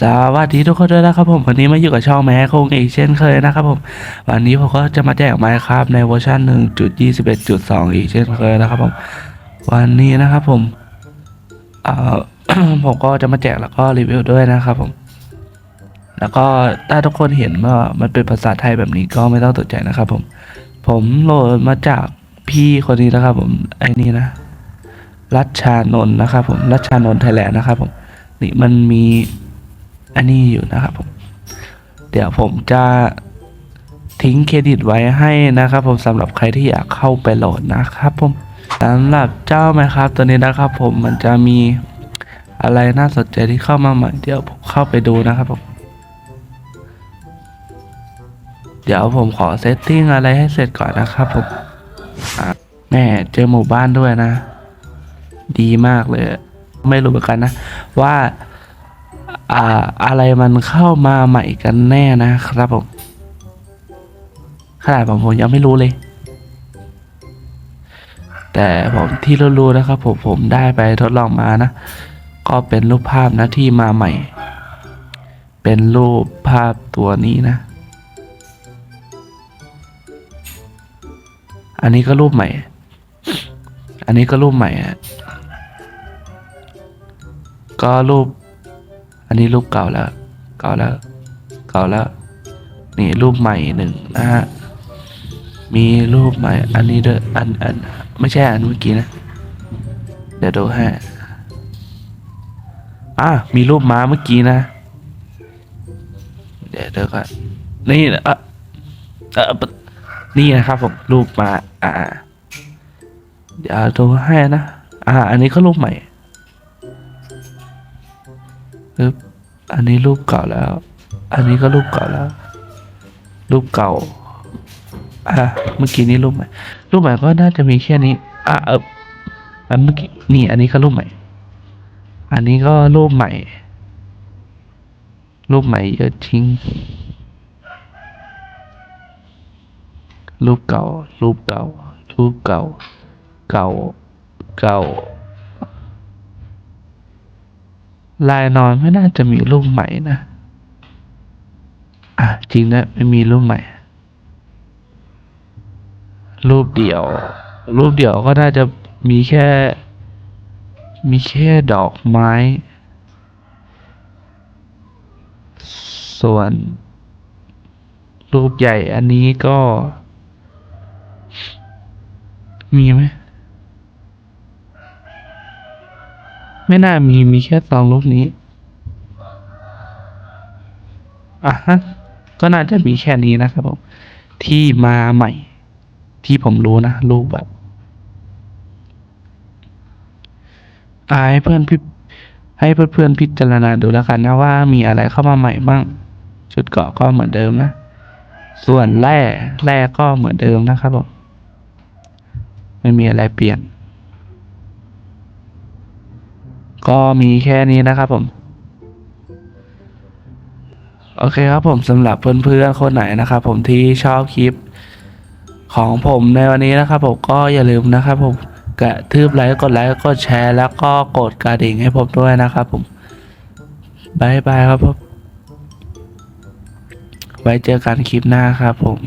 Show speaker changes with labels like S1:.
S1: สวัสดีทุกคนด้วยนะครับผมวันนี้มาอยู่กับช่องแม้คงอีกเช่นเคยนะครับผมวันนี้ผมก็จะมาแจกไมค์ครับในเวอร์ชัน1.21.2 อีกเช่นเคยนะครับผมวันนี้นะครับผมเอ่อ ผมก็จะมาแจกแล้วก็รีวิวด้วยนะครับผม แล้วก็ถ้าทุกคนเห็นว่ามันเป็นภาษาไทยแบบนี้ก็ไม่ต้องตกใจนะครับผม ผมโหลดมาจากพี่คนนี้นะครับผมไอ้นี่นะรัชชานนท์นะครับผมรัชชานนท์ไทยแลนด์นะครับผมนี่มันมี อันนี้อยู่นะครับผมเดี๋ยวผมจะทิ้งเครดิตไว้ให้นะครับผมสำหรับใครที่อยากเข้าไปโหลดนะครับผมสำหรับเจ้าไหมครับตัวนี้นะครับผมมันจะมีอะไรน่าสนใจที่เข้ามาใหม่เดี๋ยวผมเข้าไปดูนะครับผมเดี๋ยวผมขอเซตติ้งอะไรให้เสร็จก่อนนะครับผมแม่เจอหมู่บ้านด้วยนะ ดีมากเลย ไม่รู้เหมือนกันนะ ว่า อ่าอะไรมันเข้ามาใหม่กันแน่นะครับผมขนาดผมผมยังไม่รู้เลย แต่ผมที่รู้ๆนะครับผมผมได้ไปทดลองมานะ ก็เป็นรูปภาพนะที่มาใหม่ เป็นรูปภาพตัวนี้นะ อันนี้ก็รูปใหม่ อันนี้ก็รูปใหม่ก็รูป อันนี้รูปเก่าแล้ว เก่าแล้ว เก่าแล้ว นี่รูปใหม่หนึ่งนะฮะ มีรูปใหม่ อันนี้เด้วยอัน อัน ไม่ใช่อันเมื่อกี้นะ เดี๋ยวดูให้อะมีรูปม้าเมื่อกี้นะ เดี๋ยวเดี๋ยวก่อนนี่นะอะเออปะนี่นะครับผมรูปมา อ่า เดี๋ยวดูให้นะ อ่า อันนี้ก็รูปใหม่ ปึ๊บอันนี้รูปเก่าแล้ว อันนี้ก็รูปเก่าแล้ว รูปเก่า อะ เมื่อกี้นี้รูปใหม่ รูปใหม่ก็น่าจะมีแค่นี้ อะเอออันเมื่อกี้ นี่ อันนี้ก็รูปใหม่ อันนี้ก็รูปใหม่ รูปใหม่เยอะทิ้ง รูปเก่า รูปเก่า รูปเก่า เก่า เก่า ลายนอนไม่น่าจะมีรูปใหม่นะ อะจริงนะไม่มีรูปใหม่ รูปเดี่ยว รูปเดี่ยวก็น่าจะมีแค่ มีแค่ดอกไม้ ส่วน รูปใหญ่อันนี้ก็ มีไหม ไม่น่ามีมีแค่สองรูปนี้อะฮะก็น่าจะมีแค่นี้นะครับผมที่มาใหม่ ที่ผมรู้นะรูปแบบอาให้เพื่อนพิให้เพื่อนๆพิจารณาดูแล้วกันนะว่ามีอะไรเข้ามาใหม่บ้าง ชุดเกาะก็เหมือนเดิมนะ ส่วนแร่แร่ก็เหมือนเดิมนะครับผมไม่มีอะไรเปลี่ยน ก็มีแค่นี้นะครับผม โอเคครับผมสำหรับเพื่อนๆคนไหนนะครับผมที่ชอบคลิปของผมในวันนี้นะครับผมก็อย่าลืมนะครับผมกระทืบไลค์กดไลค์กดแชร์แล้วก็กดกระดิ่งให้ผมด้วยนะครับผมบายบายครับผมไว้เจอกันคลิปหน้าครับผม